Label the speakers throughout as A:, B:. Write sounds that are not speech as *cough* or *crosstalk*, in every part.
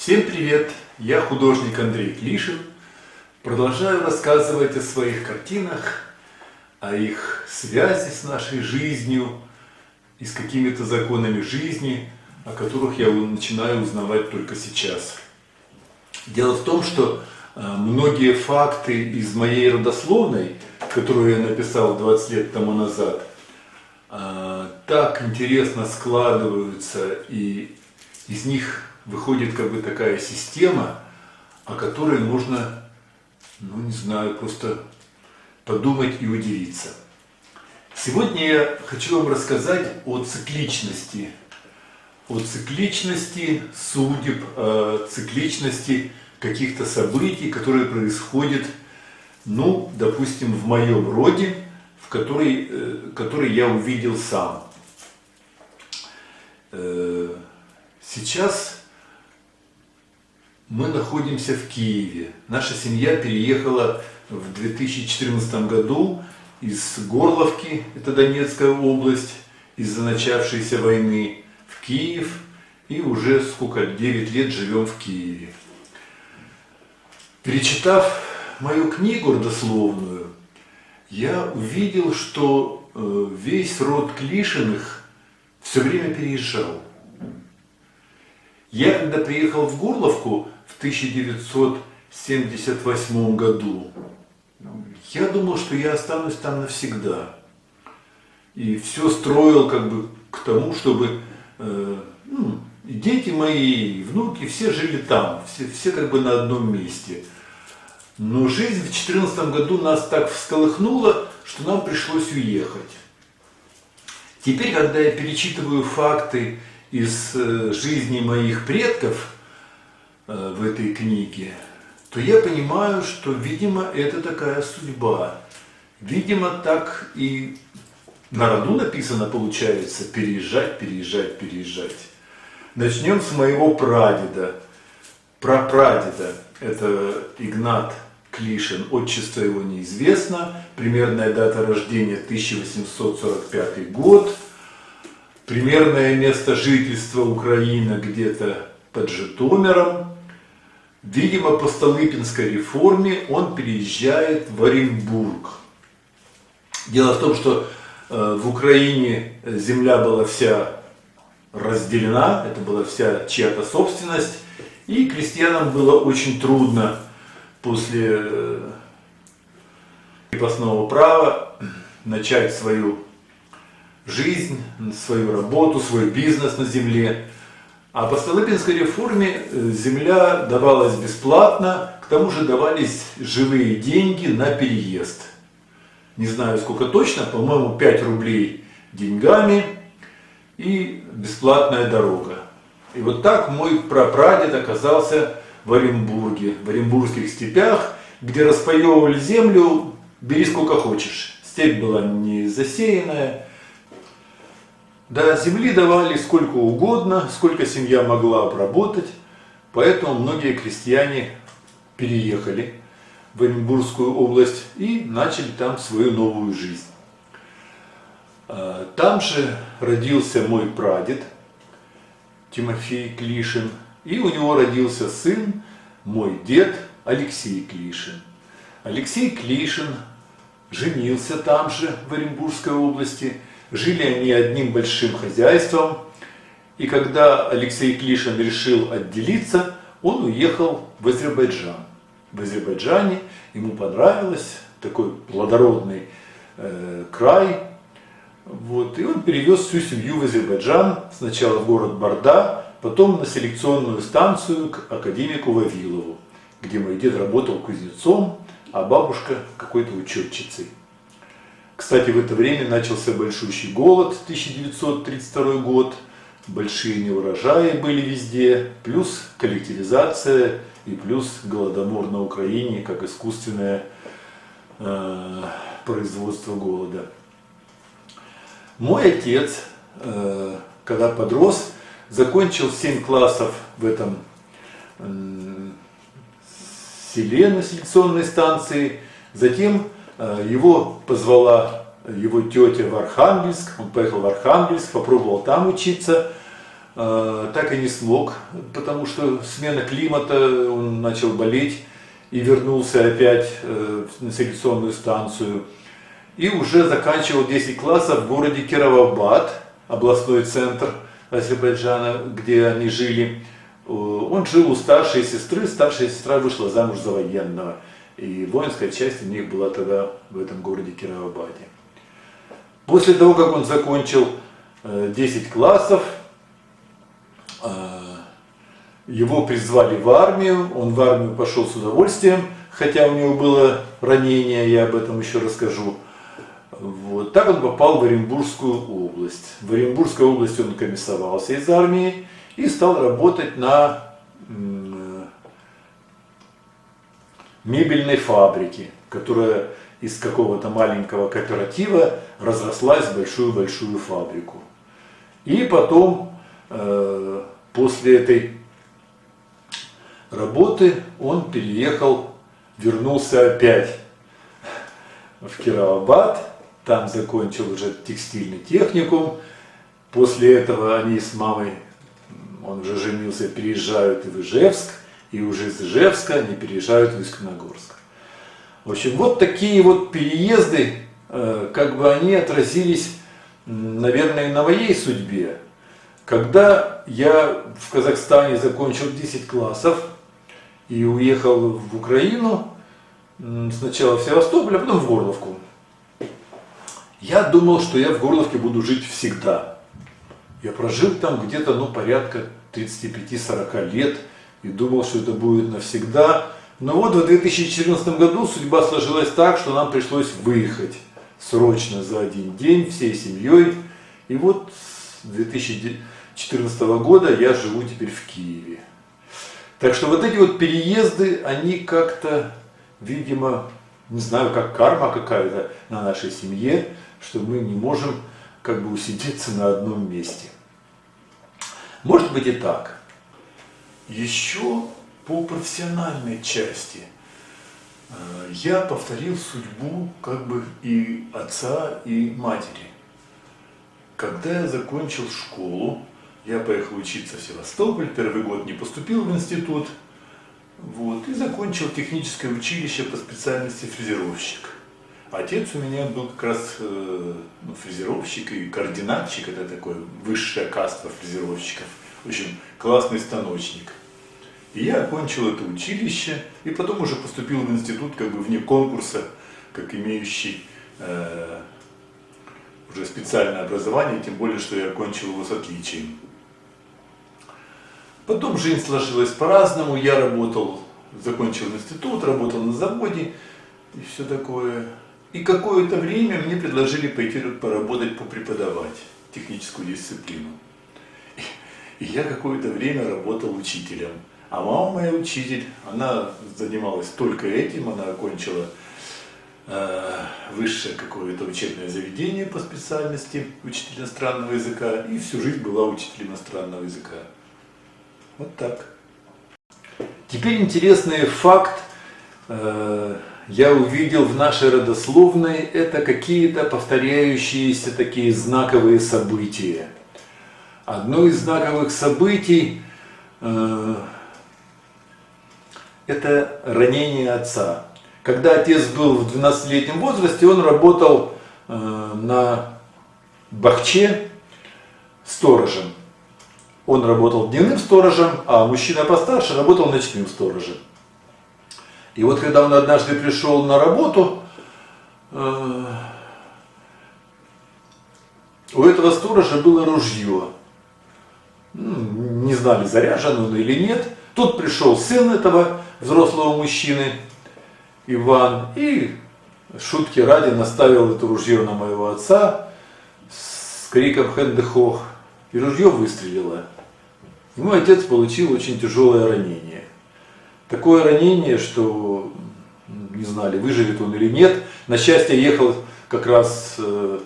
A: Всем привет! Я художник Андрей Клишин. Продолжаю рассказывать о своих картинах, о их связи с нашей жизнью и с какими-то законами жизни, о которых я начинаю узнавать только сейчас. Дело в том, что э, многие факты из моей родословной, которую я написал 20 лет тому назад, э, так интересно складываются, и из них выходит как бы такая система, о которой можно, ну не знаю, просто подумать и удивиться. Сегодня я хочу вам рассказать о цикличности, о цикличности судеб, о цикличности каких-то событий, которые происходят, ну, допустим, в моем роде, в который, э, который я увидел сам. Э, сейчас мы находимся в Киеве. Наша семья переехала в 2014 году из Горловки, это Донецкая область, из-за начавшейся войны в Киев. И уже сколько, 9 лет живем в Киеве. Перечитав мою книгу родословную, я увидел, что э, весь род Клишиных все время переезжал. Я, когда приехал в Горловку, в 1978 году. Я думал, что я останусь там навсегда. И все строил как бы к тому, чтобы э, ну, и дети мои, и внуки, все жили там, все, все как бы на одном месте. Но жизнь в 2014 году нас так всколыхнула, что нам пришлось уехать. Теперь, когда я перечитываю факты из э, жизни моих предков, в этой книге, то я понимаю, что, видимо, это такая судьба. Видимо, так и на роду написано, получается, переезжать, переезжать, переезжать. Начнем с моего прадеда. Прапрадеда, это Игнат Клишин, отчество его неизвестно, примерная дата рождения 1845 год, примерное место жительства Украины где-то под Житомиром, Видимо, по Столыпинской реформе он переезжает в Оренбург. Дело в том, что э, в Украине земля была вся разделена, это была вся чья-то собственность, и крестьянам было очень трудно после э, крепостного права начать свою жизнь, свою работу, свой бизнес на земле. А по Столыпинской реформе э, земля давалась бесплатно, к тому же давались живые деньги на переезд. Не знаю сколько точно, по-моему 5 рублей деньгами и бесплатная дорога. И вот так мой прапрадед оказался в Оренбурге, в Оренбургских степях, где распаевывали землю, бери сколько хочешь. Степь была не засеянная, да, земли давали сколько угодно, сколько семья могла обработать, поэтому многие крестьяне переехали в Оренбургскую область и начали там свою новую жизнь. А, там же родился мой прадед Тимофей Клишин, и у него родился сын, мой дед Алексей Клишин. Алексей Клишин женился там же, в Оренбургской области, Жили они одним большим хозяйством, и когда Алексей Клишин решил отделиться, он уехал в Азербайджан. В Азербайджане ему понравилось такой плодородный э, край, вот, и он перевез всю семью в Азербайджан, сначала в город Барда, потом на селекционную станцию к академику Вавилову, где мой дед работал кузнецом, а бабушка какой-то учетчицей. Кстати, в это время начался большущий голод, 1932 год, большие неурожаи были везде, плюс коллективизация и плюс голодомор на Украине, как искусственное э, производство голода. Мой отец, э, когда подрос, закончил 7 классов в этом э, селе на селекционной станции, затем его позвала его тетя в Архангельск, он поехал в Архангельск, попробовал там учиться, э, так и не смог, потому что смена климата, он начал болеть и вернулся опять э, на селекционную станцию. И уже заканчивал 10 классов в городе Кировабад, областной центр Азербайджана, где они жили. Э, Он жил у старшей сестры, старшая сестра вышла замуж за военного. И воинская часть у них была тогда в этом городе Кировабаде. После того, как он закончил э, 10 классов, э, его призвали в армию, он в армию пошел с удовольствием, хотя у него было ранение, я об этом еще расскажу. Вот. Так он попал в Оренбургскую область. В Оренбургской области он комиссовался из армии и стал работать на мебельной фабрике, которая из какого-то маленького кооператива разрослась в большую-большую фабрику. И потом, э, после этой работы, он переехал, вернулся опять в Кировабад, там закончил уже текстильный техникум. После этого они с мамой, он уже женился, переезжают в Ижевск, и уже из Ижевска они переезжают в Искреногорск. В общем, вот такие вот переезды, э, как бы они отразились, наверное, на моей судьбе. Когда я в Казахстане закончил 10 классов и уехал в Украину, сначала в Севастополь, а потом в Горловку. Я думал, что я в Горловке буду жить всегда. Я прожил там где-то, ну, порядка 35-40 лет и думал, что это будет навсегда. Но вот в 2014 году судьба сложилась так, что нам пришлось выехать срочно за один день всей семьей. И вот с 2014 года я живу теперь в Киеве. Так что вот эти вот переезды, они как-то, видимо, не знаю, как карма какая-то на нашей семье, что мы не можем как бы усидеться на одном месте. Может быть и так. Еще по профессиональной части э, я повторил судьбу как бы и отца, и матери. Когда я закончил школу, я поехал учиться в Севастополь, первый год не поступил в институт, вот, и закончил техническое училище по специальности фрезеровщик. Отец у меня был как раз э, ну, фрезеровщик и координатчик, это такое высшая каста фрезеровщиков. В общем, классный станочник. И я окончил это училище, и потом уже поступил в институт как бы вне конкурса, как имеющий э, уже специальное образование, тем более, что я окончил его с отличием. Потом жизнь сложилась по-разному, я работал, закончил институт, работал на заводе и все такое. И какое-то время мне предложили пойти поработать, попреподавать техническую дисциплину. И я какое-то время работал учителем. А мама моя учитель, она занималась только этим, она окончила э, высшее какое-то учебное заведение по специальности учитель иностранного языка и всю жизнь была учителем иностранного языка. Вот так. Теперь интересный факт э, я увидел в нашей родословной, это какие-то повторяющиеся такие знаковые события. Одно из знаковых событий э, это ранение отца. Когда отец был в 12-летнем возрасте, он работал э, на Бахче сторожем. Он работал дневным сторожем, а мужчина постарше работал ночным сторожем. И вот когда он однажды пришел на работу, э, у этого сторожа было ружье. Не знали, заряжен он или нет. Тут пришел сын этого взрослого мужчины, Иван, и шутки ради наставил это ружье на моего отца с криком «Хэндехох!» И ружье выстрелило. И мой отец получил очень тяжелое ранение. Такое ранение, что не знали, выживет он или нет. На счастье, ехал как раз э,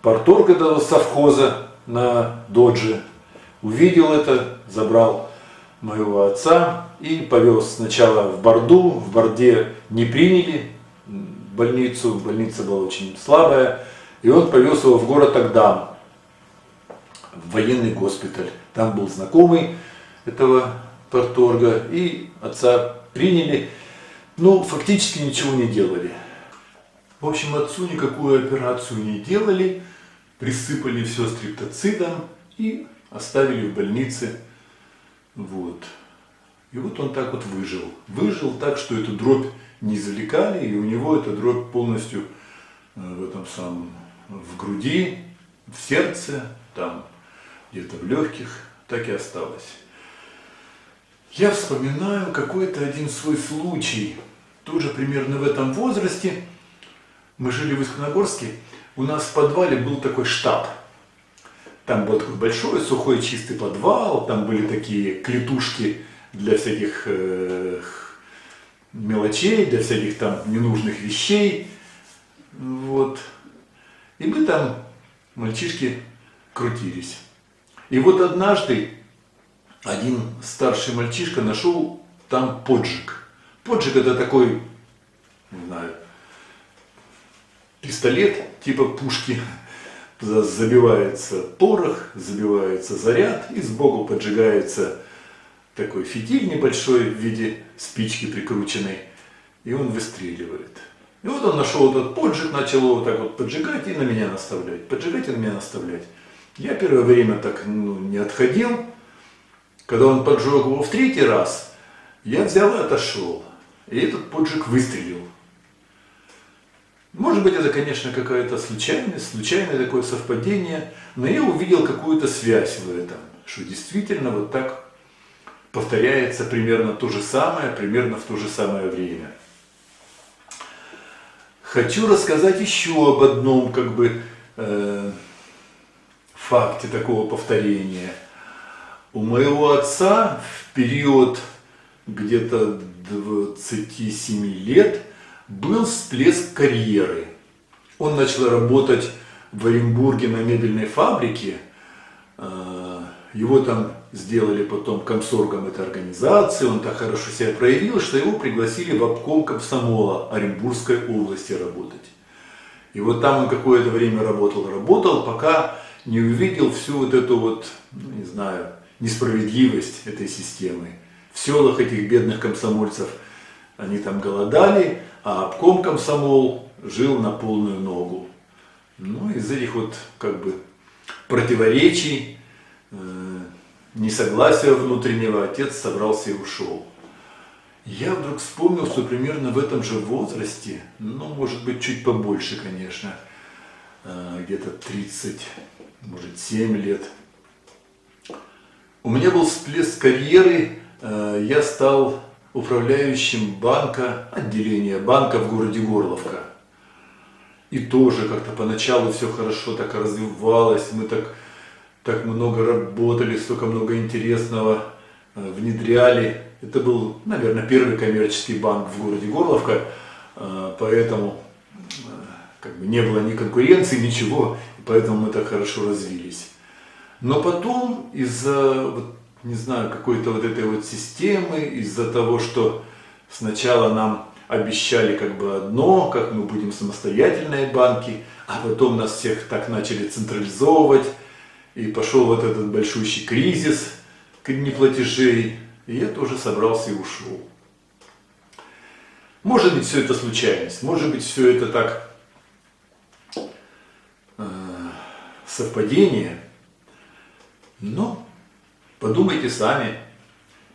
A: порторг этого совхоза на Додже. Увидел это, забрал моего отца и повез сначала в Борду. В Борде не приняли больницу, больница была очень слабая. И он повез его в город Агдам, в военный госпиталь. Там был знакомый этого порторга, и отца приняли, но фактически ничего не делали. В общем, отцу никакую операцию не делали, присыпали все стриптоцидом и оставили в больнице. Вот. И вот он так вот выжил. Выжил так, что эту дробь не извлекали, и у него эта дробь полностью э, в этом самом, в груди, в сердце, там где-то в легких, так и осталось. Я вспоминаю какой-то один свой случай, тоже примерно в этом возрасте. Мы жили в Исконогорске, у нас в подвале был такой штаб. Там был такой большой, сухой, чистый подвал, там были такие клетушки для всяких э, мелочей, для всяких там ненужных вещей. Вот. И мы там, мальчишки, крутились. И вот однажды один старший мальчишка нашел там поджиг. Поджиг это такой, не знаю, пистолет типа пушки. Забивается порох, забивается заряд и сбоку поджигается такой фитиль небольшой в виде спички прикрученной, и он выстреливает. И вот он нашел этот поджиг, начал его вот так вот поджигать и на меня наставлять, поджигать и на меня наставлять. Я первое время так ну, не отходил. Когда он поджег его в третий раз, я взял и отошел. И этот поджиг выстрелил. Может быть, это, конечно, какая-то случайность, случайное такое совпадение, но я увидел какую-то связь в этом, что действительно вот так повторяется примерно то же самое, примерно в то же самое время. Хочу рассказать еще об одном как бы э, факте такого повторения. У моего отца в период где-то 27 лет был всплеск карьеры. Он начал работать в Оренбурге на мебельной фабрике. Э, его там сделали потом комсоргом этой организации, он так хорошо себя проявил, что его пригласили в обком комсомола Оренбургской области работать. И вот там он какое-то время работал, работал, пока не увидел всю вот эту вот, ну, не знаю, несправедливость этой системы. В селах этих бедных комсомольцев они там голодали, а обком комсомол жил на полную ногу. Ну, из этих вот как бы противоречий Э, несогласия внутреннего, отец собрался и ушел. Я вдруг вспомнил, что примерно в этом же возрасте, ну, может быть, чуть побольше, конечно, э, где-то 30, может, 7 лет, у меня был всплеск карьеры, э, я стал управляющим банка, отделения банка в городе Горловка. И тоже как-то поначалу все хорошо так развивалось, мы так так много работали, столько много интересного э, внедряли. Это был, наверное, первый коммерческий банк в городе Горловка, э, поэтому э, как бы не было ни конкуренции, ничего, поэтому мы так хорошо развились. Но потом из-за, вот, не знаю, какой-то вот этой вот системы, из-за того, что сначала нам обещали как бы одно, как мы будем самостоятельные банки, а потом нас всех так начали централизовывать, и пошел вот этот большущий кризис неплатежей, и я тоже собрался и ушел. Может быть, все это случайность, может быть, все это так э, совпадение, но подумайте сами,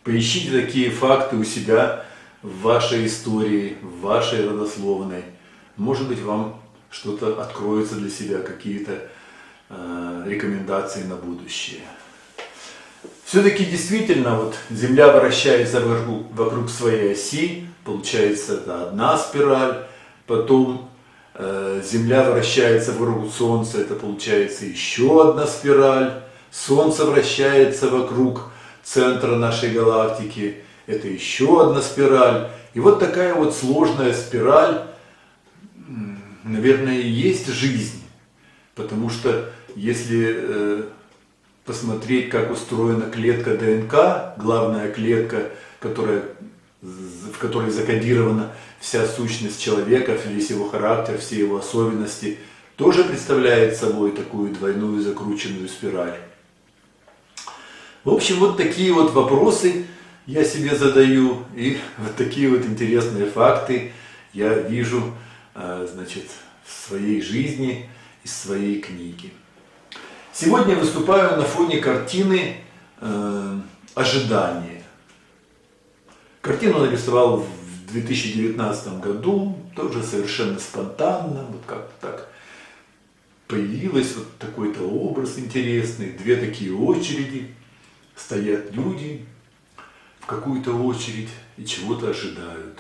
A: поищите такие факты у себя в вашей истории, в вашей родословной. Может быть, вам что-то откроется для себя, какие-то Э, рекомендации на будущее. Все-таки действительно вот Земля вращается вокруг, вокруг своей оси, получается это одна спираль, потом э, Земля вращается вокруг Солнца, это получается еще одна спираль, Солнце вращается вокруг центра нашей галактики, это еще одна спираль. И вот такая вот сложная спираль, наверное, и есть жизнь. Потому что если э, посмотреть, как устроена клетка ДНК, главная клетка, которая, в которой закодирована вся сущность человека, весь его характер, все его особенности, тоже представляет собой такую двойную закрученную спираль. В общем, вот такие вот вопросы я себе задаю, и *laughs* вот такие вот интересные факты я вижу, э, значит, в своей жизни из своей книги. Сегодня выступаю на фоне картины э, «Ожидание». Картину нарисовал в 2019 году, тоже совершенно спонтанно, вот как-то так появилась вот такой-то образ интересный, две такие очереди, стоят люди в какую-то очередь и чего-то ожидают.